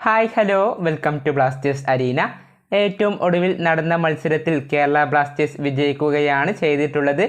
Hi hello welcome to Blasters Arena ഏറ്റവും ഒടുവിൽ നടന്ന മത്സരത്തിൽ കേരള ബ്ലാസ്റ്റേഴ്സ് വിജയിക്കുകയാണ് ചെയ്തിട്ടുള്ളത്.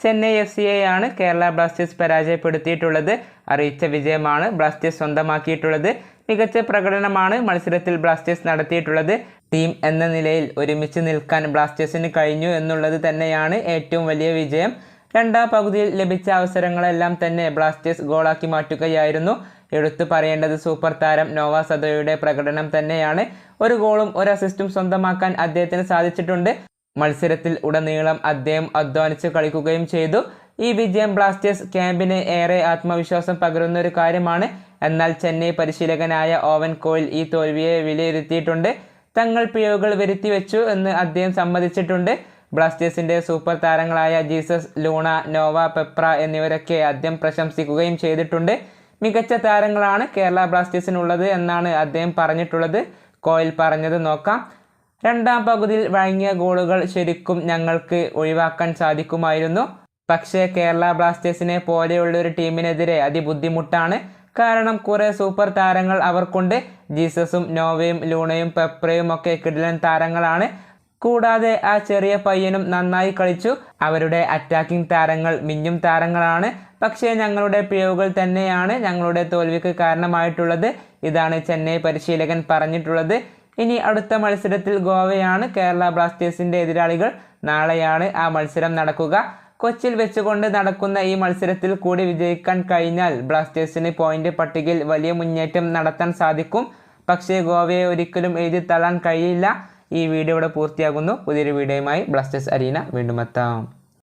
ചെന്നൈ എഫ് ആണ് കേരള ബ്ലാസ്റ്റേഴ്സ് പരാജയപ്പെടുത്തിയിട്ടുള്ളത്. അറിയിച്ച വിജയമാണ് ബ്ലാസ്റ്റേഴ്സ് സ്വന്തമാക്കിയിട്ടുള്ളത്. മികച്ച പ്രകടനമാണ് മത്സരത്തിൽ ബ്ലാസ്റ്റേഴ്സ് നടത്തിയിട്ടുള്ളത്. ടീം എന്ന നിലയിൽ ഒരുമിച്ച് നിൽക്കാൻ ബ്ലാസ്റ്റേഴ്സിന് കഴിഞ്ഞു എന്നുള്ളത് തന്നെയാണ് ഏറ്റവും വലിയ വിജയം. രണ്ടാം പകുതിയിൽ ലഭിച്ച അവസരങ്ങളെല്ലാം തന്നെ ബ്ലാസ്റ്റേഴ്സ് ഗോളാക്കി മാറ്റുകയായിരുന്നു. എടുത്തു പറയേണ്ടത് സൂപ്പർ താരം നോവ സദോയുടെ പ്രകടനം തന്നെയാണ്. ഒരു ഗോളും ഒരു അസിസ്റ്റും സ്വന്തമാക്കാൻ അദ്ദേഹത്തിന് സാധിച്ചിട്ടുണ്ട്. മത്സരത്തിൽ ഉടനീളം അദ്ദേഹം അധ്വാനിച്ച് കളിക്കുകയും ചെയ്തു. ഈ വിജയം ബ്ലാസ്റ്റേഴ്സ് ക്യാമ്പിന് ഏറെ ആത്മവിശ്വാസം പകരുന്ന ഒരു കാര്യമാണ്. എന്നാൽ ചെന്നൈ പരിശീലകനായ ഓവൻ കോയിൽ ഈ തോൽവിയെ വിലയിരുത്തിയിട്ടുണ്ട്. തങ്ങൾ പിഴവുകൾ വരുത്തി വെച്ചു എന്ന് അദ്ദേഹം സമ്മതിച്ചിട്ടുണ്ട്. ബ്ലാസ്റ്റേഴ്സിന്റെ സൂപ്പർ താരങ്ങളായ ജീസസ് ലൂണ നോവ പെപ്ര എന്നിവരൊക്കെ അദ്ദേഹം പ്രശംസിക്കുകയും ചെയ്തിട്ടുണ്ട്. മികച്ച താരങ്ങളാണ് കേരള ബ്ലാസ്റ്റേഴ്സിനുള്ളത് എന്നാണ് അദ്ദേഹം പറഞ്ഞിട്ടുള്ളത്. കോയിൽ പറഞ്ഞത് നോക്കാം. രണ്ടാം പകുതിയിൽ വഴങ്ങിയ ഗോളുകൾ ശരിക്കും ഞങ്ങൾക്ക് ഒഴിവാക്കാൻ സാധിക്കുമായിരുന്നു. പക്ഷേ കേരള ബ്ലാസ്റ്റേഴ്സിനെ പോലെയുള്ള ഒരു ടീമിനെതിരെ അതിബുദ്ധിമുട്ടാണ്. കാരണം കുറേ സൂപ്പർ താരങ്ങൾ അവർക്കുണ്ട്. ജീസസും നോവയും ലൂണയും പെപ്രയും ഒക്കെ കിടിലൻ താരങ്ങളാണ്. കൂടാതെ ആ ചെറിയ പയ്യനും നന്നായി കളിച്ചു. അവരുടെ അറ്റാക്കിംഗ് താരങ്ങൾ മിന്നും താരങ്ങളാണ്. പക്ഷേ ഞങ്ങളുടെ പിഴവുകൾ തന്നെയാണ് ഞങ്ങളുടെ തോൽവിക്ക് കാരണമായിട്ടുള്ളത്. ഇതാണ് ചെന്നൈ പരിശീലകൻ പറഞ്ഞിട്ടുള്ളത്. ഇനി അടുത്ത മത്സരത്തിൽ ഗോവയാണ് കേരള ബ്ലാസ്റ്റേഴ്സിന്റെ എതിരാളികൾ. നാളെയാണ് ആ മത്സരം നടക്കുക. കൊച്ചിയിൽ വെച്ചുകൊണ്ട് നടക്കുന്ന ഈ മത്സരത്തിൽ കൂടി വിജയിക്കാൻ കഴിഞ്ഞാൽ ബ്ലാസ്റ്റേഴ്സിന് പോയിന്റ് പട്ടികയിൽ വലിയ മുന്നേറ്റം നടത്താൻ സാധിക്കും. പക്ഷേ ഗോവയെ ഒരിക്കലും എഴുതി തള്ളാൻ കഴിയില്ല. ഈ വീഡിയോ ഇവിടെ പൂർത്തിയാകുന്നു. പുതിയൊരു വീഡിയോയുമായി ബ്ലാസ്റ്റേഴ്സ് അരീന വീണ്ടും എത്താം.